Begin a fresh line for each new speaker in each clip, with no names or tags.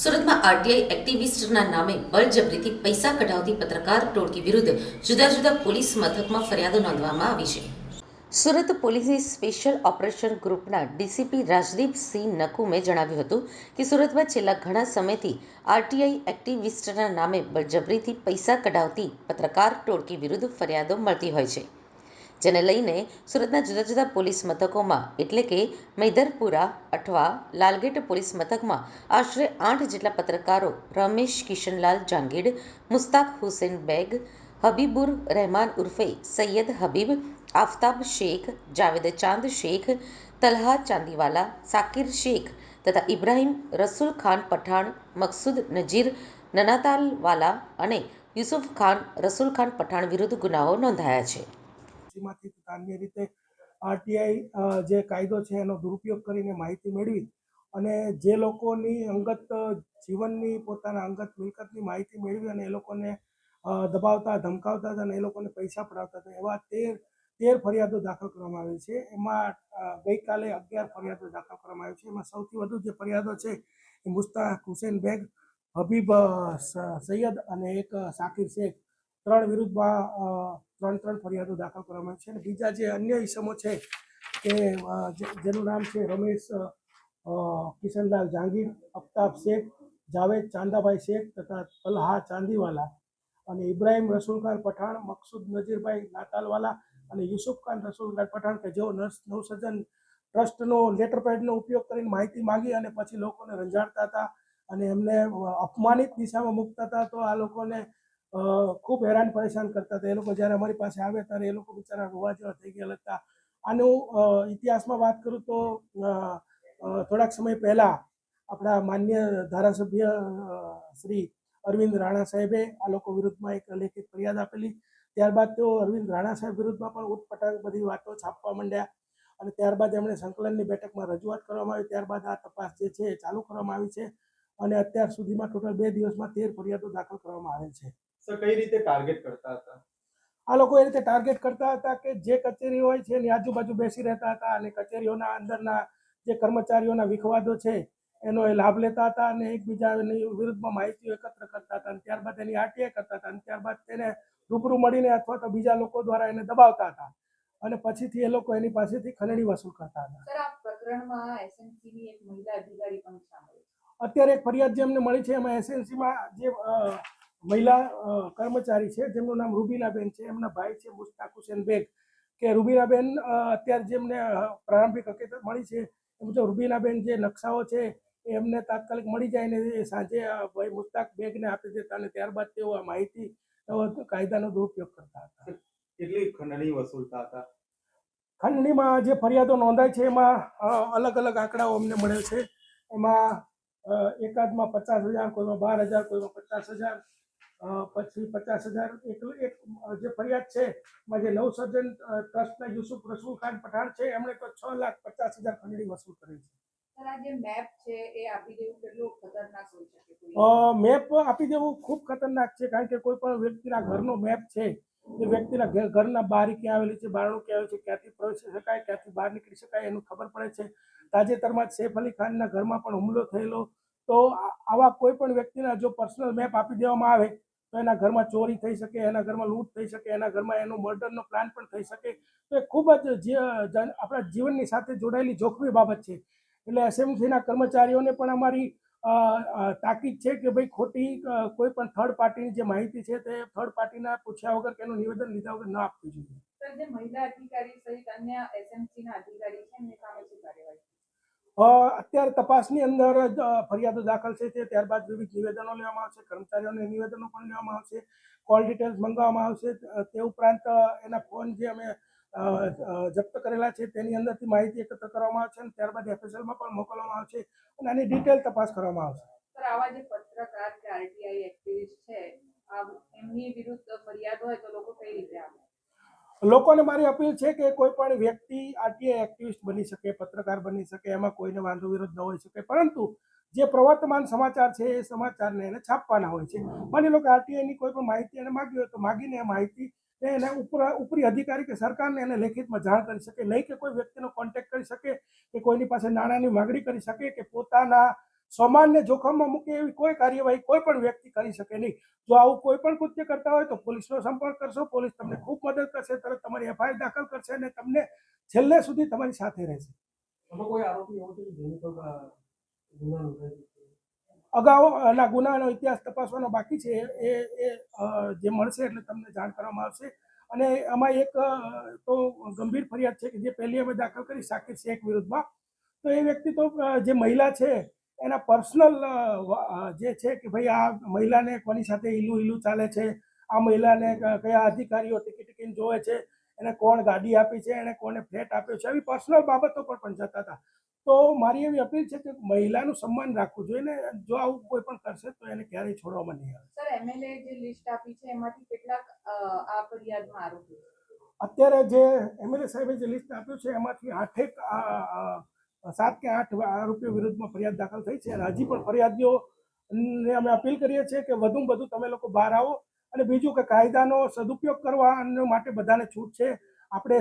સુરતમાં આરટીઆઈ એક્ટિવિસ્ટના નામે બળજબરીથી પૈસા કઢાવતી પત્રકાર ટોળકી વિરુદ્ધ જુદા જુદા પોલીસ મથકમાં ફરિયાદો નોંધવામાં આવી છે. સુરત પોલીસની સ્પેશિયલ ઓપરેશન ગ્રુપના ડીસીપી રાજદીપસિંહ નકુમે જણાવ્યું હતું કે સુરતમાં છેલ્લા ઘણા સમયથી આરટીઆઈ એક્ટિવિસ્ટના નામે બળજબરીથી પૈસા કઢાવતી પત્રકાર ટોળકી વિરુદ્ધ ફરિયાદો મળતી હોય છે. જેને લઈને સુરતના જુદા જુદા પોલીસ મથકોમાં, એટલે કે મૈદરપુરા અઠવા લાલગેટ પોલીસ મથકમાં, આશરે આઠ જેટલા પત્રકારો રમેશ કિશનલાલ જાંગીડ, મુસ્તાક હુસેન બેગ, હબીબુર રહેમાન ઉર્ફે સૈયદ હબીબ, આફતાબ શેખ, જાવેદ ચાંદ શેખ, તલહા ચાંદીવાલા, સાકિર શેખ તથા ઇબ્રાહિમ રસુલ ખાન પઠાણ, મકસૂદ નજીર, નનાતાલવાલા અને યુસુફ ખાન રસુલ ખાન પઠાણ વિરુદ્ધ ગુનાઓ નોંધાયા છે.
માંથી તથા રીતે આરટીઆઈ જે કાયદો છે એનો દુરુપયોગ કરીને માહિતી મેળવી અને જે લોકોની અંગત જીવનની, પોતાના અંગત મિલકતની માહિતી મેળવી અને એ લોકોને દબાવતા, ધમકાવતા હતા અને એ લોકોને પૈસા પડાવતા હતા, એવા તેર તેર ફરિયાદો દાખલ કરવામાં આવી છે. એમાં ગઈકાલે અગિયાર ફરિયાદો દાખલ કરવામાં આવી છે. એમાં સૌથી વધુ જે ફરિયાદો છે એ મુસ્તાક હુસેન બેગ, હબીબ સૈયદ અને એક સાકિર શેખ ત્રણ વિરુદ્ધમાં ત્રણ ત્રણ ફરિયાદો દાખલ કરવામાં છે. અને બીજા જે અન્ય ઇસમો છે કે જેનું નામ છે રમેશ કિશનલાલ જાંગીર, અફતાબ શેખ, જાવેદ ચાંદાભાઈ શેખ તથા તલહા ચાંદીવાલા અને ઇબ્રાહિમ રસુલખાન પઠાણ, મકસૂદ નજીરભાઈ નાતાલવાલા અને યુસુફ ખાન રસુલ પઠાણ કે જેઓ નર્સ, નવસર્જન ટ્રસ્ટનો લેટર પેડનો ઉપયોગ કરીને માહિતી માંગી અને પછી લોકોને રંજાડતા હતા અને એમને અપમાનિત દિશામાં મૂકતા હતા, તો આ લોકોને ખૂબ હેરાન પરેશાન કરતા હતા. એ લોકો જ્યારે અમારી પાસે આવે ત્યારે એ લોકો બિચારા રોવા જેવા થઈ ગયેલા હતા. આનું ઇતિહાસમાં વાત કરું તો થોડાક સમય પહેલાં આપણા માન્ય ધારાસભ્ય શ્રી અરવિંદ રાણા સાહેબે આ લોકો વિરુદ્ધમાં એક લેખિત ફરિયાદ આપેલી. ત્યારબાદ તેઓ અરવિંદ રાણા સાહેબ વિરુદ્ધમાં પણ ઉટપટાંગ બધી વાતો છાપવા માંડ્યા અને ત્યારબાદ એમણે સંકલનની બેઠકમાં રજૂઆત કરવામાં આવી. ત્યારબાદ આ તપાસ જે છે એ ચાલુ કરવામાં આવી છે અને અત્યાર સુધીમાં ટોટલ બે દિવસમાં તેર ફરિયાદો દાખલ કરવામાં આવેલ છે.
સર કઈ રીતે ટાર્ગેટ કરતા હતા?
આ લોકો એ રીતે ટાર્ગેટ કરતા હતા કે જે કચેરી હોય છે એની આજુબાજુ બેસી રહેતા હતા અને કચેરીઓના અંદરના જે કર્મચારીઓના વિખવાદો છે એનો એ લાભ લેતા હતા અને એકબીજાની વિરુદ્ધમાં માહિતીઓ એકત્ર કરતા હતા અને ત્યારબાદ એની આરટીઆઈ કરતા હતા અને ત્યારબાદ તેને રૂબરૂ મળીને અથવા તો બીજા લોકો દ્વારા એને દબાવતા હતા. અને પછીથી એ લોકો એની પાસેથી ખંડણી વસૂલ કરતા હતા.
સર આ પ્રકરણમાં એસએમસી ની એક મહિલા અધિકારી પણ સામેલ છે.
અત્યારે એક ફરિયાદ જે અમને મળી છે એમાં એસએનસીમાં જે મહિલા કર્મચારી છે જેમનું નામ રૂબીનાબેન છે એમના ભાઈ છે મુસ્તાક હુસેન બેગ. કે રૂબીનાબેન અત્યારે જેમને પ્રારંભિક હકીકત મળી છે એ મુજબ રૂબીનાબેન જે નકશાઓ છે એ એમને તાત્કાલિક મળી જાય ને સાંજે ભાઈ મુસ્તાક બેગને આપી દેતા અને ત્યારબાદ તેઓ આ માહિતી કાયદાનો દુરુપયોગ કરતા હતા.
કેટલી ખંડણી વસૂલતા હતા?
ખંડણીમાં જે ફરિયાદો નોંધાય છે એમાં અલગ અલગ આંકડાઓ અમને મળે છે. એમાં એકાદમાં પચાસ હજાર કોઈમાં બાર હજાર કોઈમાં પચાસ હજાર પછી પચાસ હજાર એક એક જે ફરિયાદ છે એમાં જે નવસર્જન સર્જન ટ્રસ્ટના યુસુફ રસુલ ખાન પઠાણ છે એમણે તો છ લાખ પચાસ હજાર ખંડણી વસૂલ કરી છે.
મેપ છે એ આપી દેવું
ખૂબ ખતરનાક છે કારણ કે કોઈ પણ વ્યક્તિના ઘરનો મેપ છે એ વ્યક્તિના ઘર- ઘરના બારી ક્યાં આવેલી છે બારણું ક્યાં આવેલું છે ક્યાંથી પ્રવેશી શકાય ક્યાંથી બહાર નીકળી શકાય એનું ખબર પડે છે. તાજેતરમાં સૈફ અલી ખાનના ઘરમાં પણ હુમલો થયેલો. તો આવા કોઈ પણ વ્યક્તિના જો પર્સનલ મેપ આપી દેવામાં આવે તો એના ઘરમાં ચોરી થઈ શકે, એના ઘરમાં લૂંટ થઈ શકે, એના ઘરમાં એનો મર્ડરનો પ્લાન પણ થઈ શકે. તો એ ખૂબ જ આપણા જીવનની સાથે જોડાયેલી જોખમી બાબત છે. એટલે એસએમસીના કર્મચારીઓને પણ અમારી તાકીદ છે કે ભાઈ ખોટી કોઈ પણ થર્ડ પાર્ટીની જે માહિતી છે તે થર્ડ પાર્ટીના પૂછ્યા વગર કે એનું નિવેદન લીધા વગર ન આપવું જોઈએ.
મહિલા અધિકારી સહિત અન્ય એસએમસીના અધિકારી છે એમની સામે શું કાર્યવાહી?
અત્યારે તપાસની અંદર જ ફરિયાદો દાખલ છે. તે ત્યારબાદ વિવિધ નિવેદનો લેવામાં આવશે. કર્મચારીઓને નિવેદનો પણ લેવામાં આવશે. કોલ ડિટેલ્સ મંગાવવામાં આવશે. તે ઉપરાંત એના ફોન જે અમે જપ્ત કરેલા છે તેની અંદરથી માહિતી એકત્ર કરવામાં આવશે અને ત્યારબાદ એફએસએલમાં પણ મોકલવામાં આવશે અને આની ડિટેલ તપાસ કરવામાં આવશે.
સર, આવા જે પત્રકાર કે આરટીઆઈ એક્ટિવિસ્ટ છે એમની વિરુદ્ધ ફરિયાદ હોય તો લોકો કઈ રીતે આવે
લોકોને મારી અપીલ છે કે કોઈ પણ વ્યક્તિ આરટીઆઈ એક્ટિવિસ્ટ બની શકે, પત્રકાર બની શકે, એમાં કોઈને વાંધો વિરોધ ન હોઈ શકે. પરંતુ જે પ્રવર્તમાન સમાચાર છે એ સમાચારને એને છાપવાના હોય છે. માની લો કે આરટીઆઈની કોઈ પણ માહિતી એને માગી હોય તો માગીને એ માહિતી એને ઉપર, ઉપરી અધિકારી કે સરકારને એને લેખિતમાં જાણ કરી શકે. નહીં કે કોઈ વ્યક્તિનો કોન્ટેક્ટ કરી શકે કે કોઈની પાસે નાણાંની માગણી કરી શકે કે પોતાના સમાનને જોખમમાં મૂકે એવી કોઈ કાર્યવાહી કોઈ પણ વ્યક્તિ કરી શકે નહીં. જો આવું કોઈ પણ કૃત્ય કરતા હોય તો પોલીસનો સંપર્ક કરશો પોલીસ તમને ખૂબ મદદ કરશે તરત તમારી એફઆઈઆર દાખલ કરશે અને તમને છેલ્લે સુધી તમારી સાથે રહેશે? અગાઉ ના ગુનાનો ઇતિહાસ તપાસવાનો બાકી છે. એ એ જે મળશે એટલે તમને જાણ કરવામાં આવશે. અને આમાં એક તો ગંભીર ફરિયાદ છે કે જે પહેલી અમે દાખલ કરી સાકિર શેખ વિરુદ્ધમાં. તો એ વ્યક્તિ તો જે મહિલા છે એના પર્સનલ જે છે કે ભાઈ આ મહિલાને કોની સાથે ઈલું ઈલું ચાલે છે આ મહિલાને કયા અધિકારીઓ ટિકિટ ટિકિટ જોવે છે એને કોણ ગાડી આપી છે એને કોને ફ્લેટ આપ્યો છે આવી પર્સનલ બાબતો પર પણ જતા હતા. તો મારી એવી અપીલ છે કે મહિલાનું સન્માન રાખવું જોઈએ ને જો આવું કોઈ પણ કરશે તો એને ક્યારેય છોડવામાં નહીં આવે.
સર એમએલએ જે લિસ્ટ આપી છે એમાંથી કેટલાક આ ફરિયાદમાં આરોપી
અત્યારે જે એમએલએ સાહેબે જે લિસ્ટ આપ્યું છે એમાંથી આઠેક સાત કે આઠ આરોપીઓ વિરુદ્ધમાં ફરિયાદ દાખલ થઈ છે. અને હજી પણ ફરિયાદીઓ ને અમે અપીલ કરીએ છીએ કે વધુ વધુ તમે લોકો બહાર આવો અને બીજું કે કાયદાનો સદુપયોગ કરવા માટે બધાને છૂટ છે. આપણે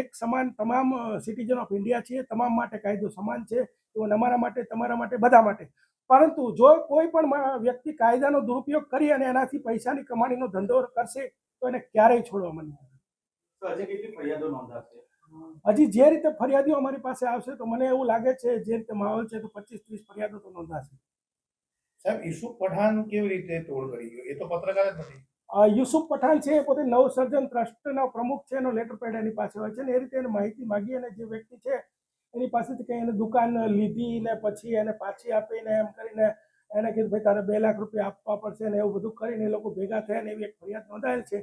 એક સમાન તમામ સિટીઝન ઓફ ઇન્ડિયા છીએ. તમામ માટે કાયદો સમાન છે. એવું અમારા માટે, તમારા માટે, બધા માટે. પરંતુ જો કોઈ પણ વ્યક્તિ કાયદાનો દુરુપયોગ કરી અને એનાથી પૈસાની કમાણીનો ધંધો કરશે, તો એને ક્યારેય
છોડવા મને કેટલી ફરિયાદો નોંધાશે?
હજી જે રીતે ફરિયાદીઓ અમારી પાસે આવશે તો મને એવું લાગે છે જે રીતે માહોલ છે તો પચીસ ત્રીસ ફરિયાદો તો નોંધાશે.
સાહેબ યુસુફ પઠાણ કેવી રીતે તોડ કરી ગયો? એ તો પત્રકાર જ નથી.
યુસુફ પઠાણ છે એ પોતે નવસર્જન ટ્રસ્ટના પ્રમુખ છે એનો લેટર પેડ એની પાસે હોય છે ને એ રીતે એને માહિતી માગી અને જે વ્યક્તિ છે એની પાસેથી કંઈ એને દુકાન લીધી ને પછી એને પાછી આપીને એમ કરીને એને કીધું ભાઈ તારે બે લાખ રૂપિયા આપવા પડશે ને એવું બધું કરીને એ લોકો ભેગા થયા ને એવી એક ફરિયાદ નોંધાયેલ છે.